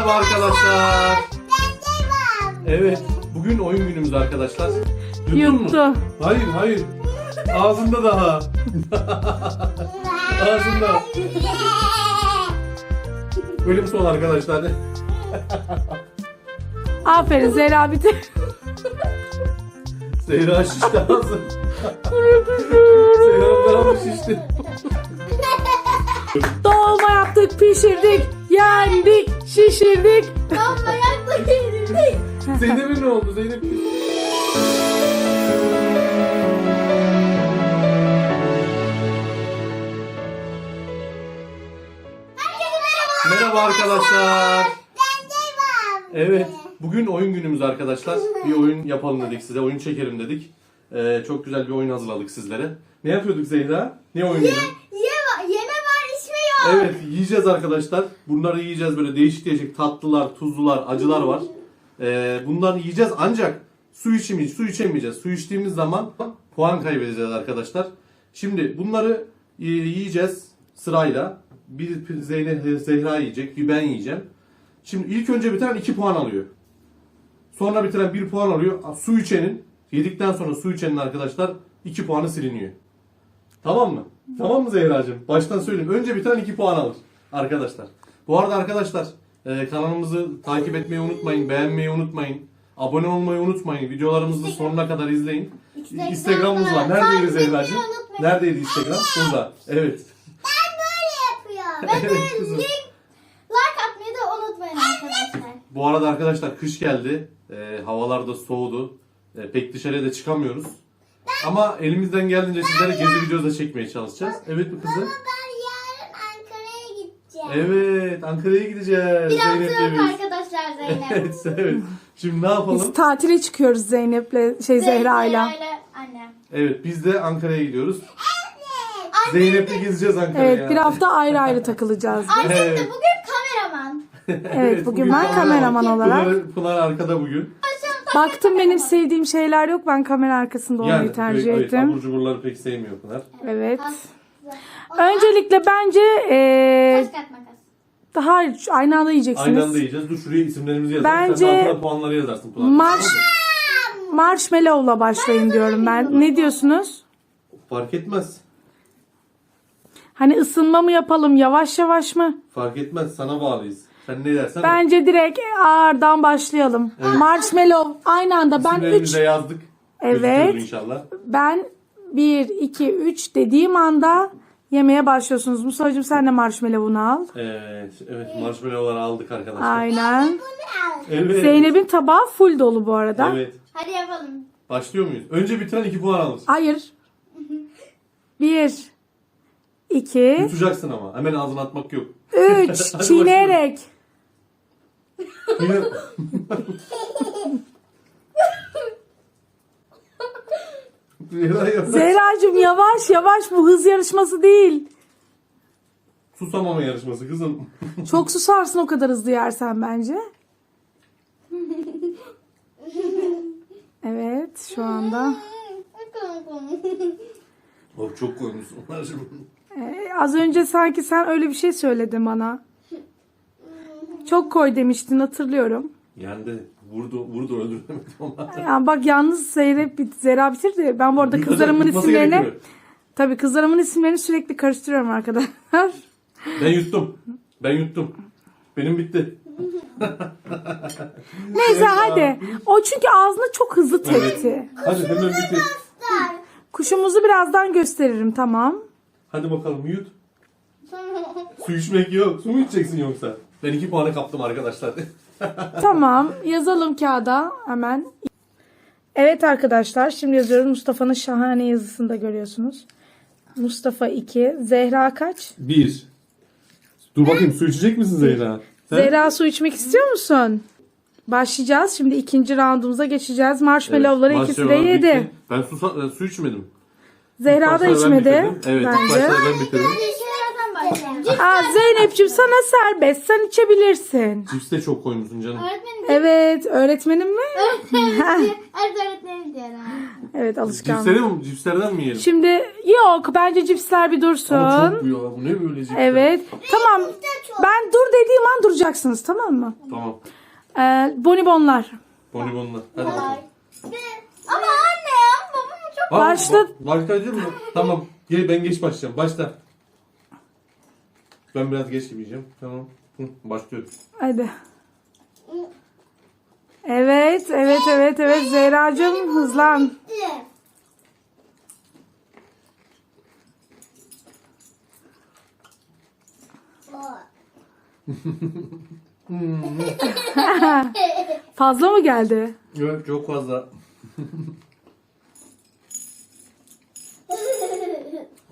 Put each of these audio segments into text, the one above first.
Merhaba arkadaşlar. Evet, bugün oyun günümüz arkadaşlar. Yuttun mu? Yuttu. Hayır, hayır. Ağzında daha. Ağzında. Bölüm son arkadaşlar. Aferin Zehra bitir. Zehra şişti ağzı. Zehra ağzı şişti. Dolma yaptık, pişirdik, yendik, şişirdik. Zeynep'e ne oldu? Zeynep Merhaba arkadaşlar. Evet, bugün oyun günümüz arkadaşlar. Bir oyun yapalım dedik size, oyun çekelim dedik. Ee, çok güzel bir oyun hazırladık sizlere. Ne yapıyorduk Zehra? Ne oynuyorduk? Yeme var içme yok. Evet, yiyeceğiz arkadaşlar. Bunları yiyeceğiz böyle değişik değişik tatlılar, tuzlular, acılar var. Ee, bunları yiyeceğiz ancak su içemeyeceğiz, su içemeyeceğiz. Su içtiğimiz zaman puan kaybedeceğiz arkadaşlar. Şimdi bunları e, yiyeceğiz sırayla. Bir Zeynep, Zehra yiyecek, bir ben yiyeceğim. Şimdi ilk önce bitiren 2 puan alıyor. Sonra bitiren 1 puan alıyor. Su içenin, yedikten sonra su içenin arkadaşlar 2 puanı siliniyor. Tamam mı? Tamam mı Zehra'cığım? Baştan söyleyeyim. Önce bitiren 2 puan alır arkadaşlar. Bu arada arkadaşlar e, kanalımızı takip etmeyi unutmayın. Beğenmeyi unutmayın. Abone olmayı unutmayın. Videolarımızı sonuna kadar izleyin. Instagram Instagram'ımız var. Neredeydi Zehra'cığım? Neredeydi Instagram? Burada. Evet. Böyle yapıyor. Ve Evet böyle kızım. link, like atmayı da unutmayın arkadaşlar. Bu arada arkadaşlar kış geldi. E, havalar da soğudu. E, pek dışarıya da çıkamıyoruz. Ama elimizden geldiğince sizlere gezi videosu da çekmeye çalışacağız. Evet mi kızım? Ben yarın Ankara'ya gideceğim. Evet, Ankara'ya gideceğiz. Bir hafta Zeynep'le yok biz. arkadaşlar Zeynep. Evet, evet. Şimdi ne yapalım? Biz tatile çıkıyoruz Zeynep'le, şey Zehra'yla. Annem. Evet, biz de Ankara'ya gidiyoruz. Annem, Zeynep'le gezeceğiz Ankara'ya. Evet, bir hafta ayrı ayrı takılacağız. annem de Evet. bugün kameraman. Evet, bugün ben kameraman olarak. Pınar, Pınar arkada bugün. Baktım benim sevdiğim şeyler yok. Ben kamera arkasında olmayı Yani tercih evet, ettim. abur cuburları pek sevmiyor Pınar. Evet. Önce Öncelikle bence eee taş kat makas. daha aynı anda yiyeceksiniz. Aynı anda yiyeceğiz. Dur şuraya isimlerimizi yazalım. Bence- Sen de altına puanları yazarsın Pınar. Marş marshmallow'la başlayın diyorum ben. Ne diyorsunuz? Fark etmez. Hani ısınma mı yapalım, yavaş yavaş mı? Fark etmez. Sana bağlıyız. Sen ne dersen. Bence direkt ağırdan başlayalım. Marshmallow aynı anda ben 3 İsimlerimizi de yazdık. Evet. Gözüküyordur inşallah. ben 1 2 3 dediğim anda yemeye başlıyorsunuz. Musa'cığım sen de marshmallow'unu al. Evet, evet marshmallowları aldık arkadaşlar. Aynen. Evet. Zeynep'in tabağı full dolu bu arada. Evet. Hadi yapalım. Başlıyor muyuz? Önce bitiren 2 puan alır. Hayır. 1 2 Yutacaksın ama. Hemen ağzına atmak yok. 3 Hadi çiğneyerek. Yine... Zehra yavaş. Zehracığım yavaş yavaş bu hız yarışması değil. Susamama yarışması kızım. Çok susarsın o kadar hızlı yersen bence. Evet şu anda. Oh, çok koymuşsun. Ee, az önce sanki sen öyle bir şey söyledin bana. Çok koy demiştin hatırlıyorum. Yendi. Vurdu, vurdu öldüremedim ama. Ya bak yalnız Zeynep bit Zera bitirdi. Ben bu arada kızlarımın isimlerini tabii kızlarımın isimlerini sürekli karıştırıyorum arkadaşlar. Ben yuttum. Ben yuttum. Benim bitti. Neyse hadi. O çünkü ağzına çok hızlı tepti. Hadi hemen bitir. Kuşumuzu birazdan gösteririm tamam. Hadi bakalım yut. Su içmek yok. Su mu içeceksin yoksa? Ben iki puanı kaptım arkadaşlar. Tamam yazalım kağıda hemen. Evet arkadaşlar şimdi yazıyoruz Mustafa'nın şahane yazısını da görüyorsunuz. Mustafa 2, Zehra kaç? Bir. Dur bakayım su içecek misin Zehra? Sen? Zehra su içmek istiyor musun? Başlayacağız. Şimdi ikinci roundumuza geçeceğiz. Marshmallow'ları Evet, ikisi de marshmallow yedi. bitti. Ben su, su içmedim. Zehra da İlk başta ben içmedi. bitirdim. Evet ilk bence. başta ben bitirdim. Aa, Zeynep'ciğim sana serbest. Sen içebilirsin. Cips de çok koymuşsun canım. Öğretmenim. Evet. Öğretmenim mi? Evet öğretmenim diyorum. Evet alışkanlık. Cipsleri mi? Cipslerden mi yiyelim? Şimdi yok. Bence cipsler bir dursun. Ama çok büyük. Bu ne böyle cipsler? Evet. Tamam. Ben dur dediğim an duracaksınız tamam mı? Tamam. Ee, bonibonlar. Bonibonla. Hadi bakalım. Ama Başla. ba- Başlayacak mı? Tamam. Gel ben geç başlayacağım. Başla. Ben biraz geç yiyeceğim. Tamam. Hı, başlıyorum. Hadi. Evet, evet, evet, evet. Zehracığım hızlan. Fazla mı geldi? Evet çok fazla.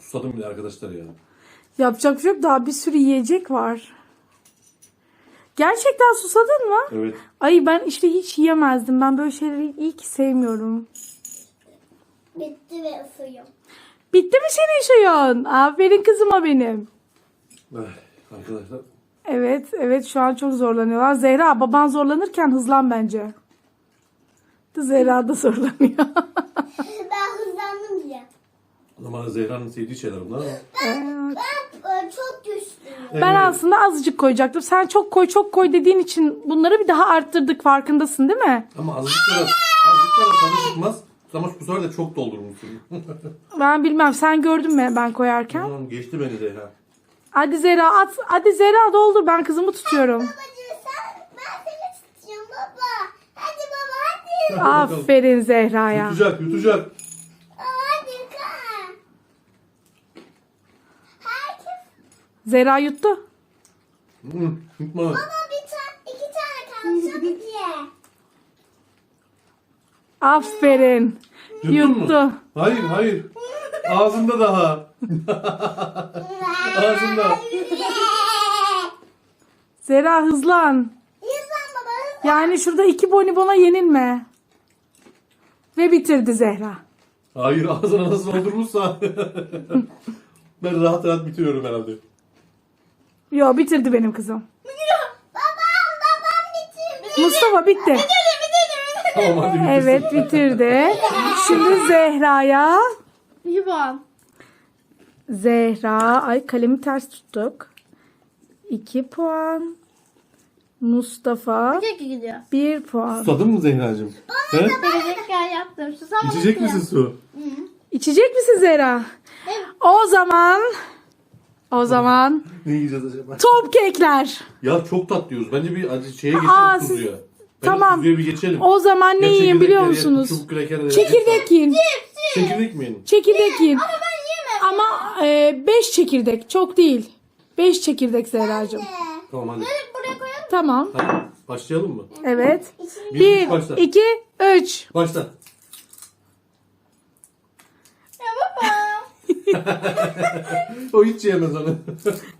Susadım bile arkadaşlar ya. Yapacak bir şey yok. Daha bir sürü yiyecek var. Gerçekten susadın mı? Evet. Ay ben işte hiç yiyemezdim. Ben böyle şeyleri iyi ki sevmiyorum. Bitti ve ısıyorum. Bitti mi senin şeyin? Aferin kızıma benim. Ay, arkadaşlar. Evet, evet şu an çok zorlanıyorlar. Zehra baban zorlanırken hızlan bence. Zehra da zorlanıyor. Ben bile. O zaman Zehra'nın sevdiği şeyler bunlar ama. Evet. Ben e, çok düştüm. Ben aslında azıcık koyacaktım. Sen çok koy çok koy dediğin için bunları bir daha arttırdık farkındasın değil mi? Ama azıcık kadar, azıcık kadar tadı çıkmaz. Ama bu sefer de çok doldurmuşsun. Ben bilmem sen gördün mü ben koyarken? tamam geçti beni Zehra. Hadi Zehra at. Hadi Zehra doldur ben kızımı tutuyorum. Babacığım sen ben seni tutuyorum baba. Hadi baba hadi. Aferin Zehra'ya. Yutacak yutacak. Aa, Hadi kan. Herkes Zehra yuttu. Baba bir tane iki tane kalmış hadi ye. Aferin. Yuttun mu? Yuttu. Hayır hayır. Ağzında daha. Ağzında. Zehra hızlan. Yüzden baba hızlı. Yani şurada iki bonibona yenilme. Ve bitirdi Zehra. Hayır ağzına nasıl doldurmuşsa. ben rahat rahat bitiriyorum herhalde. Yo bitirdi benim kızım. Babam babam bitirdi. Mustafa bitti. Bitirdi bitirdi. Tamam hadi bitirsin. Evet bitirdi. Şimdi Zehra'ya. Yuvan. Zehra. Ay kalemi ters tuttuk. 2 puan. Mustafa Çeki gidiyor. 1 puan. Susadın mı Zehra'cığım? He? Gelecekler yaptım. Susam İçecek misin su? İçecek misin Zehra? O zaman o zaman Ne yiyeceğiz acaba? top kekler. Ya çok tatlıyoruz. Bence bir acı şeye geçelim Aa, siz- tuzluya. Bence Tamam. tuzluya bir geçelim. O zaman ne Ya yiyin çekirdek biliyor musunuz? Çubuk. Çekirdek yiyin. Çekirdek mi yiyelim? Çekirdek yiyin. Ben yiyemem. Ama 5 çekirdek çok değil. 5 çekirdek Zehra'cığım. Tamam hadi. Buraya koyalım. Tamam. Hadi başlayalım mı? Evet. Bir, 1 başla. 2 3 Başla. Ya baba. O hiç yiyemez onu.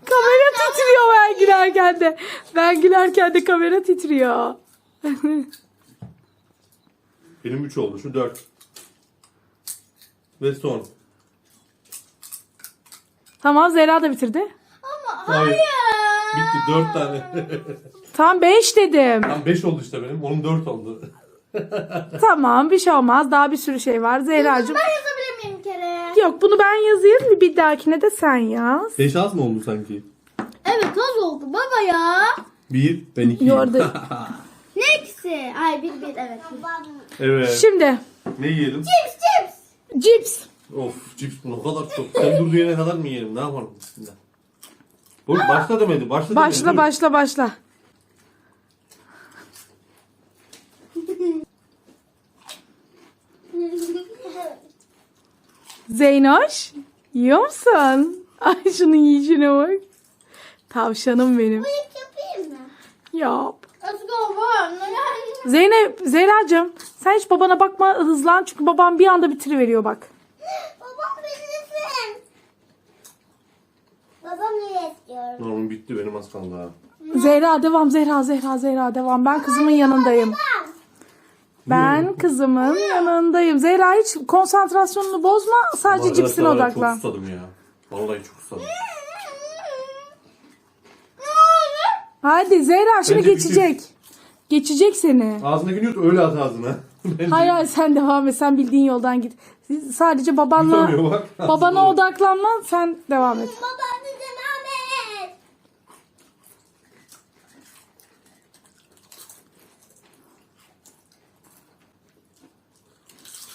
Kamera titriyor ben gülerken de. Ben gülerken de kamera titriyor. Benim 3 oldu. Şu 4. Ve son. Tamam Zehra da bitirdi. Ama Hayır. hayır. Bitti 4 tane. Tam 5 dedim. Tam 5 oldu işte benim. Onun 4 oldu. Tamam bir şey olmaz. Daha bir sürü şey var. Zehra'cığım. Ben yazabilir miyim bir kere? Yok bunu ben yazayım. Bir, bir dahakine de sen yaz. 5 az mı oldu sanki? Evet az oldu baba ya. 1 ben 2. Yordu. Ne eksi? Ay bir bir evet. Evet. Şimdi Ne yiyelim? Cips cips. cips. Of cips bu ne kadar çok. Sen dur diyene kadar mı yiyelim? Ne yapalım? Bismillah. Dur başla demedi. Başla demedi. Başla dur. başla başla. Zeynoş yiyor musun? Ay şunun yiyişine bak. Tavşanım benim. Cips yapayım mı? Yap. Zeynep, Zehra'cığım sen hiç babana bakma hızlan çünkü babam bir anda bitiriveriyor bak. Babam bilirsin. Babam ne istiyor? Oğlum bitti benim az kaldı ha. Zehra devam Zehra Zehra Zehra devam. Ben kızımın yanındayım. Ben kızımın yanındayım. Zehra hiç konsantrasyonunu bozma. Sadece Arkadaşlar cipsine odaklan. Çok susadım ya. Vallahi çok susadım. Hadi Zehra şimdi Bence geçecek. Geçecek seni. Ağzına gülüyor öyle at ağzına. Bence Hayır hayır sen devam et. Sen bildiğin yoldan git. Sadece babanla bak. babana odaklanma sen devam et. Baba hadi devam et.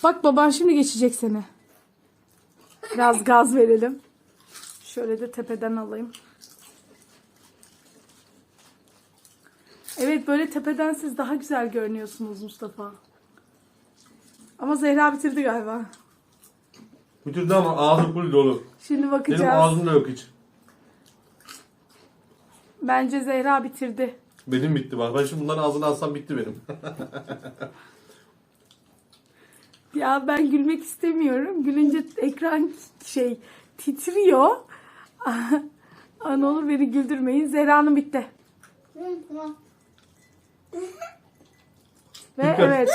Bak baban şimdi geçecek seni. Biraz gaz verelim. Şöyle de tepeden alayım. Evet böyle tepeden siz daha güzel görünüyorsunuz Mustafa. Ama Zehra bitirdi galiba. Bitirdi ama ağzı full dolu. Şimdi Benim bakacağız. ağzımda yok hiç. Bence Zehra bitirdi. Benim bitti bak. Ben şimdi bunların ağzını alsam bitti benim. Ya ben gülmek istemiyorum. Gülünce ekran şey titriyor. Aa, ne olur beni güldürmeyin. Zehra'nın bitti. Ve evet.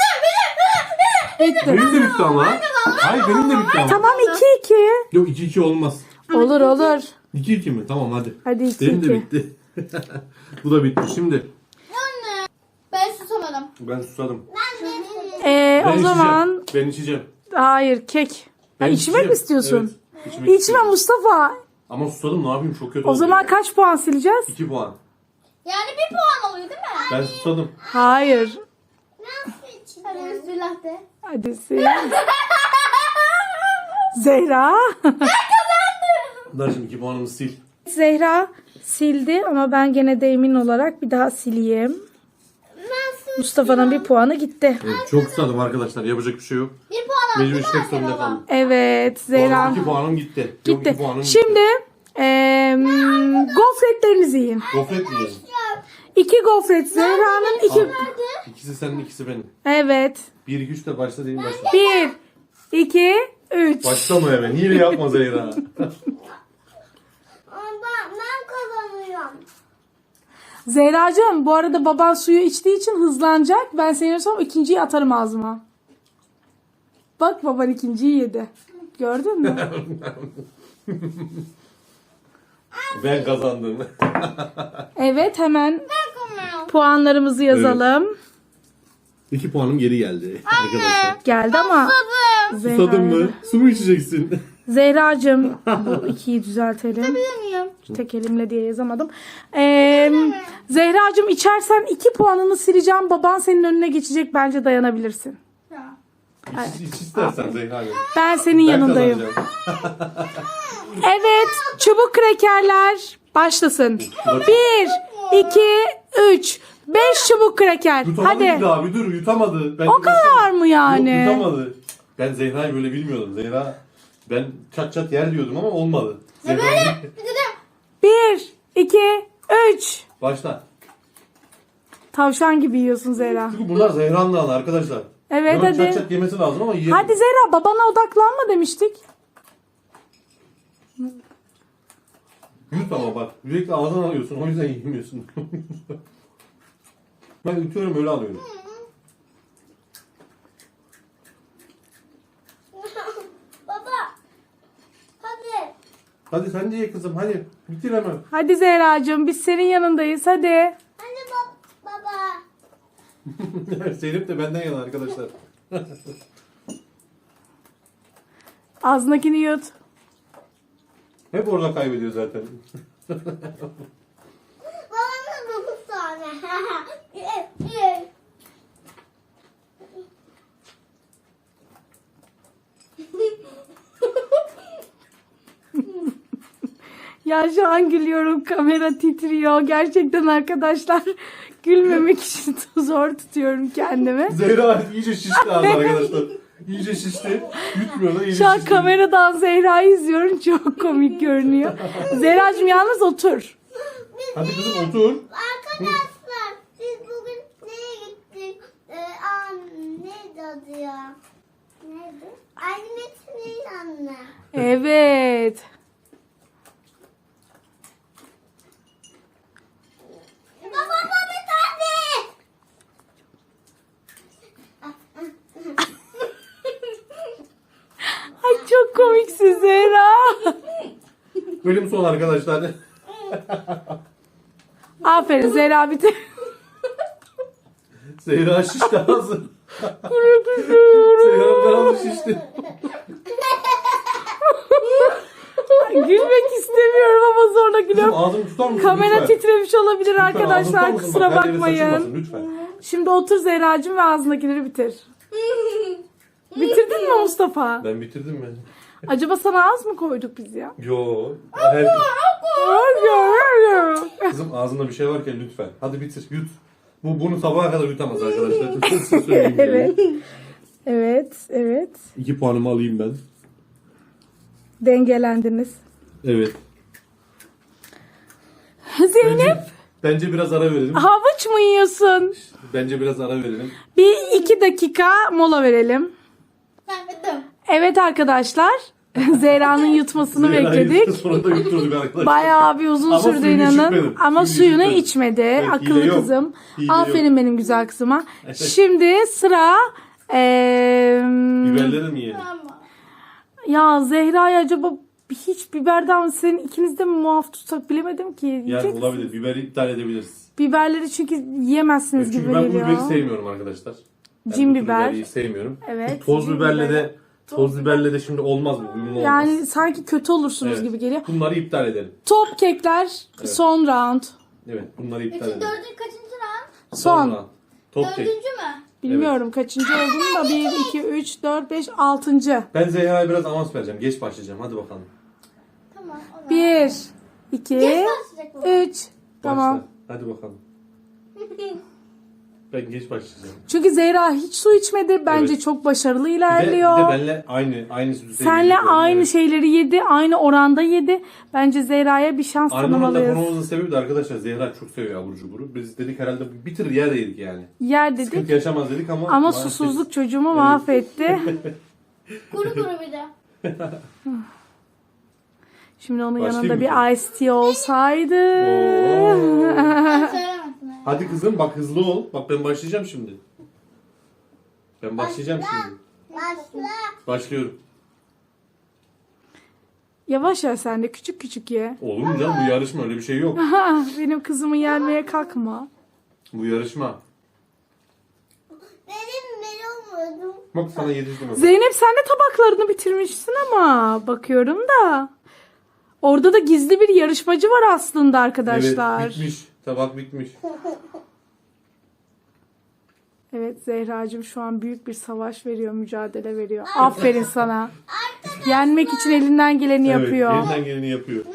Bitti. benim de bitti ama. Hayır benim de bitti ama. Tamam 2-2. Yok 2-2 olmaz. Olur olur. 2-2 mi? Tamam hadi. Hadi Benim de 2-2. bitti. Bu da bitti. Şimdi Anne. Ben susamadım. ben susadım. Ee, Ben o zaman. Ben içeceğim. hayır kek. Ben Ha, içmek içeceğim. mi istiyorsun? Evet, içmek İçme istiyorum. Mustafa. Ama susadım ne yapayım çok kötü O oldu. zaman kaç puan sileceğiz? 2 puan. Yani bir puan oluyor değil mi? Ben susadım. Hayır. Nasıl içeceğim? Hadi bismillah de. Hadi sil. Zehra. Bunlar şimdi 2 puanımı sil. Zehra sildi ama ben gene de emin olarak bir daha sileyim. Mustafa'nın bir puanı gitti. Evet, çok susadım arkadaşlar. Yapacak bir şey yok. Bir puan Mecbur içmek anne zorunda kaldım. Evet Zehra 2 puanım gitti. Gitti. iki puanım Şimdi eee gofretlerinizi yiyin. Gofret mi yiyelim? İki gofret Zehra'nın iki... İkisi senin ikisi benim. Evet. 1 2 3 de başla değil başla. Bir, iki, üç. Başlama hemen. Hile yapma Zehra. Ama ben, ben kazanıyorum. Zehracığım bu arada baban suyu içtiği için hızlanacak. Ben senin olsam ikinciyi atarım ağzıma. Bak baban ikinciyi yedi. Gördün mü? ben kazandım. Evet hemen puanlarımızı yazalım. 2 puanım geri geldi arkadaşlar. Geldi ama Zehra. Susadın mı? Su mu içeceksin? Zehracığım bu ikiyi düzeltelim. Bilmiyorum. Tek elimle diye yazamadım. Ee, Zehracığım içersen iki puanını sileceğim. Baban senin önüne geçecek. Bence dayanabilirsin. İç, iç istersen Zehra. Gel. Ben senin Ben yanındayım. kazanacağım. Evet. Çubuk krekerler başlasın. Bir, iki, üç. Beş çubuk kreker. Yutamadı Hadi. bir daha bir dur yutamadı. Ben O kadar mı yani? Yok yutamadı. Ben Zehra'yı böyle bilmiyordum. Zehra ben çat çat yer diyordum ama olmadı. Zehra Bir, iki, üç. başla. Tavşan gibi yiyorsun Zehra. Çünkü bunlar Zehra'nın alanı arkadaşlar. Evet, Bunun hadi. Çat çat yemesi lazım ama yiyelim. Hadi Zehra babana odaklanma demiştik. Yut ama bak. Sürekli ağzına alıyorsun. O yüzden yiyemiyorsun. ben yutuyorum öyle alıyorum. Baba. Hadi. Hadi sen de ye kızım hadi. Bitir hemen. Hadi Zehracığım biz senin yanındayız hadi. Hadi bab baba. Zeynep de benden yana arkadaşlar. Ağzındakini yut. Hep orada kaybediyor zaten. Babamın dokuz tane. Ye, ye. Ya şu an gülüyorum kamera titriyor. Gerçekten arkadaşlar gülmemek için zor tutuyorum kendimi. Zehra artık iyice şişti abi arkadaşlar. İyice şişti. Yutmuyor da iyice Şu an şişti. kameradan Zehra'yı izliyorum. Çok komik görünüyor. Zehra'cığım yalnız otur. Hadi kızım otur. Arkadaşlar biz bugün nereye gittik? Ee, am, neydi adı ya? Neydi? Annemin yanına. Evet. Baba baba tabi. Ay çok komiksin Zehra. Bölüm son arkadaşlar. Aferin Zehra bitir. Zehra şişti ağzı. Zehra'nın ağzı şişti. Gülmek istemiyorum ama zorla Kızım gülüyorum. ağzını tutar mısın Kamera lütfen? titremiş olabilir Lütfen ağzını tutar arkadaşlar mısın? kusura Bak, her yere bakmayın. saçılmasın, Lütfen. Şimdi otur Zehra'cığım ve ağzındakileri bitir. Bitirdin mi Mustafa? Ben bitirdim mi? Acaba sana az mı koyduk biz ya? Yo. Her... Kızım ağzında bir şey varken lütfen. Hadi bitir yut. Bu bunu sabaha kadar yutamaz arkadaşlar. Size söyleyeyim yani. evet. Evet, evet. İki puanımı alayım ben. Dengelendiniz. Evet. Zeynep Bence, bence biraz ara verelim. havuç mu yiyorsun? Bence biraz ara verelim. Bir iki dakika mola verelim. Ben bitirdim. Evet arkadaşlar. Zehra'nın yutmasını bekledik. Sonra da yutturduk arkadaşlar. Bayağı bir uzun Ama sürdü suyunu inanın. içmedim. Ama Suyunu suyunu içmedim. içmedi. Akıllı hile yok. kızım. Hile Aferin benim güzel kızıma. Şimdi sıra eee, Biberleri mi yiyelim? Ama. ya Zehra'ya acaba hiç biberden senin ikiniz de mi muaf tutsak bilemedim ki. Yiyecek Yani misin? olabilir. Biberi iptal edebiliriz. Biberleri çünkü yiyemezsiniz Çünkü gibi ben bu geliyor. biberi sevmiyorum arkadaşlar. Ben Cin bu tür biber. biberi sevmiyorum. Evet, Toz cin biberle biberi. de toz biberle de şimdi olmaz bu. Uyumlu olmaz. Yani sanki kötü olursunuz Evet. gibi geliyor. Bunları iptal edelim. Top kekler son round. Evet bunları iptal Üçün edelim. dördüncü kaçıncı round? Son. Sonra Top. Dördüncü mü? Bilmiyorum kaçıncı olduğunu da 1, 2, 3, 4, 5, 6. Ben Zehra'ya biraz avans vereceğim. Geç başlayacağım. Hadi bakalım. Tamam. o zaman. 1, 2, Geç başlayacak bu. 3. Başla. Tamam. Hadi bakalım. Ben geç başlayacağım. Çünkü Zehra hiç su içmedi. Bence Evet. çok başarılı Bir de, bir ilerliyor. de benle aynı aynı düzeyde Senle gidiyorum. aynı Evet. şeyleri yedi. Aynı oranda yedi. Bence Zehra'ya bir şans Aynı oranda tanımalıyız. konumuzun sebebi de arkadaşlar Zehra çok seviyor abur cuburu. Biz dedik herhalde bitir yer yedik yani. Yer dedik. Sıkıntı yaşamaz dedik ama Ama maalesef- susuzluk çocuğumu mahvetti. Kuru kuru bir de. Şimdi onun Başlayayım yanında mı bir iced tea olsaydı. Oo. Hadi kızım bak hızlı ol. Bak ben başlayacağım şimdi. Ben başlayacağım şimdi. Başla. Başlıyorum. Yavaş ya sen de küçük küçük ye. Olur mu canım bu yarışma öyle bir şey yok. Benim kızımı yenmeye kalkma. Bu yarışma. Benim ben olmadım. Bak sana yedirdim. Zeynep sen de tabaklarını bitirmişsin ama bakıyorum da. Orada da gizli bir yarışmacı var aslında arkadaşlar. Evet bitmiş. Tabak bitmiş. Evet Zehracığım şu an büyük bir savaş veriyor, mücadele veriyor. Aferin sana. Yenmek için elinden geleni yapıyor. Evet elinden geleni yapıyor.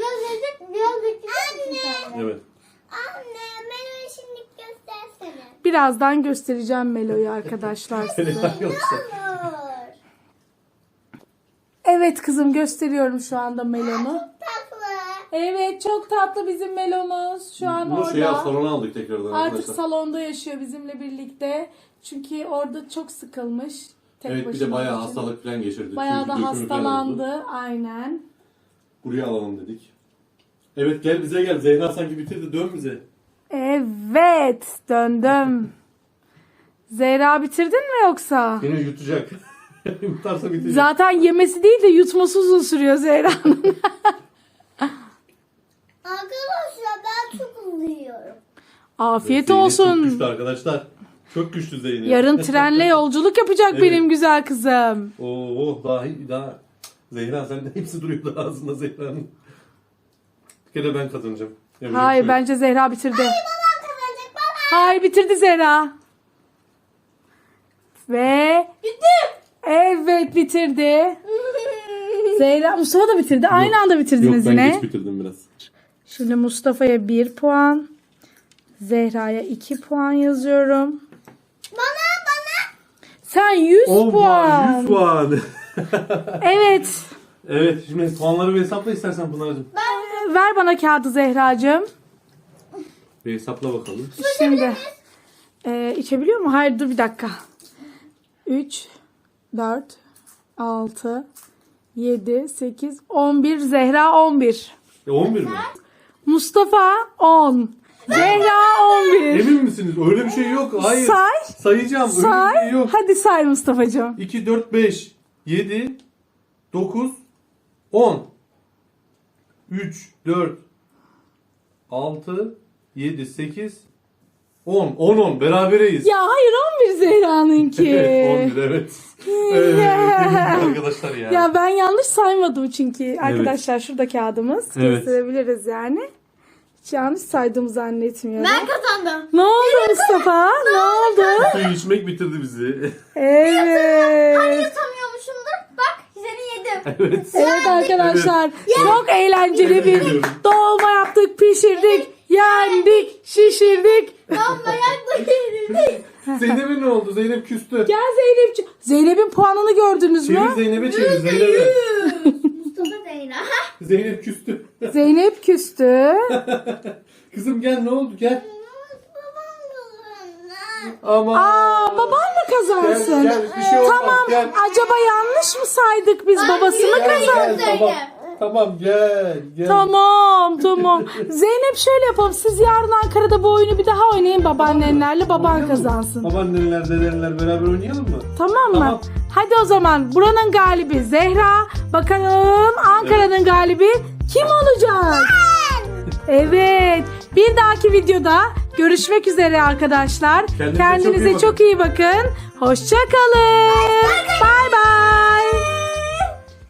Evet. Anne, beni şimdi göstersene. Birazdan göstereceğim Melo'yu arkadaşlar size. Evet kızım gösteriyorum şu anda Melo'nu. Evet çok tatlı bizim Melo'muz. Şu an Bunu şey orada. salona aldık tekrardan Artık arkadaşlar. salonda yaşıyor bizimle birlikte. Çünkü orada çok sıkılmış. Tek Evet bir başına de bayağı yaşıyor. hastalık falan geçirdi. Bayağı da Çünkü dökümü falan oldu. hastalandı. Aynen. Buraya alalım dedik. Evet gel bize gel. Zehra sanki bitirdi. Dön bize. Evet döndüm. Zehra bitirdin mi yoksa? Beni yutacak. Yutarsa bitecek. Zaten yemesi değil de yutması uzun sürüyor Zehra'nın. Arkadaşlar ben çok hızlı yiyorum. Afiyet Zeynep Çok olsun. güçlü arkadaşlar. Çok güçlü Zeynep. Yarın trenle yolculuk yapacak Evet. benim güzel kızım. Oo daha daha. Zehra sen de hepsi duruyor da ağzında Zehra'nın. Bir kere ben kazanacağım. Yapacak Hayır bir şey yok. bence Zehra bitirdi. Babam kazanacak baba. Hayır bitirdi Zehra. Ve Bitti. evet bitirdi. Zehra Mustafa da bitirdi. Aynı anda bitirdiniz Yok ben yine. geç bitirdim biraz. Şimdi Mustafa'ya 1 puan. Zehra'ya 2 puan yazıyorum. Bana bana. Sen 100 10 puan. 100 puan. Evet. evet şimdi puanları bir hesapla istersen Pınar'cığım. Ver bana kağıdı Zehracığım. Bir hesapla bakalım. Şimdi. Ee, içebiliyor mu? Hayır dur bir dakika. 3, 4, 6, 7, 8, 11. Zehra 11. E, 11 mi? Mustafa 10. Zehra 11. Emin misiniz? Öyle bir şey yok. Hayır. Say. Sayacağım. Öyle bir Say. şey yok. Hadi say Mustafa'cığım. 2, 4, 5, 7, 9, 10, 3, 4, 6, 7, 8, 10. 10, 10. Berabereyiz. Ya hayır 11 Zehra'nınki. Evet, 11 evet. Evet, evet, arkadaşlar ya. Ya ben yanlış saymadım çünkü. Arkadaşlar şurada kağıdımız. Evet. Gösterebiliriz yani. Hiç yanlış saydığımı zannetmiyorum. Ben kazandım. Ne oldu Mustafa? ne oldu? Suyu içmek bitirdi bizi. Evet. Yatamıyormuşumdur. Bak seni yedim. evet. Evet arkadaşlar. Çok eğlenceli bir dolma yaptık, pişirdik, yendik, şişirdik. Ben ayakla yedim. Zeynep'e ne oldu? Zeynep küstü. Gel Zeynep'ciğim. Zeynep'in puanını gördünüz Çevir mü? Zeynep'e çevir Zeynep'e. Mustafa Zeyna. Zeynep küstü. Zeynep küstü. Kızım gel ne oldu gel. Ama. Aa baban mı kazansın? Gel, gel, bir şey olmaz, Tamam. gel. Acaba yanlış mı saydık biz babası mı Gel, kazandı? gel, tamam. Gel gel. Tamam tamam. Zeynep şöyle yapalım. Siz yarın Ankara'da bu oyunu bir daha oynayın babaannenlerle. Baban kazansın. Babaanneler dedenler beraber oynayalım mı? Tamam mı? Tamam. Hadi o zaman buranın galibi Zehra. Bakalım Ankara'nın galibi kim olacak? Evet. Bir dahaki videoda görüşmek üzere arkadaşlar. Kendinize Kendinize çok iyi bakın. çok iyi bakın. Hoşça kalın. Bay bay.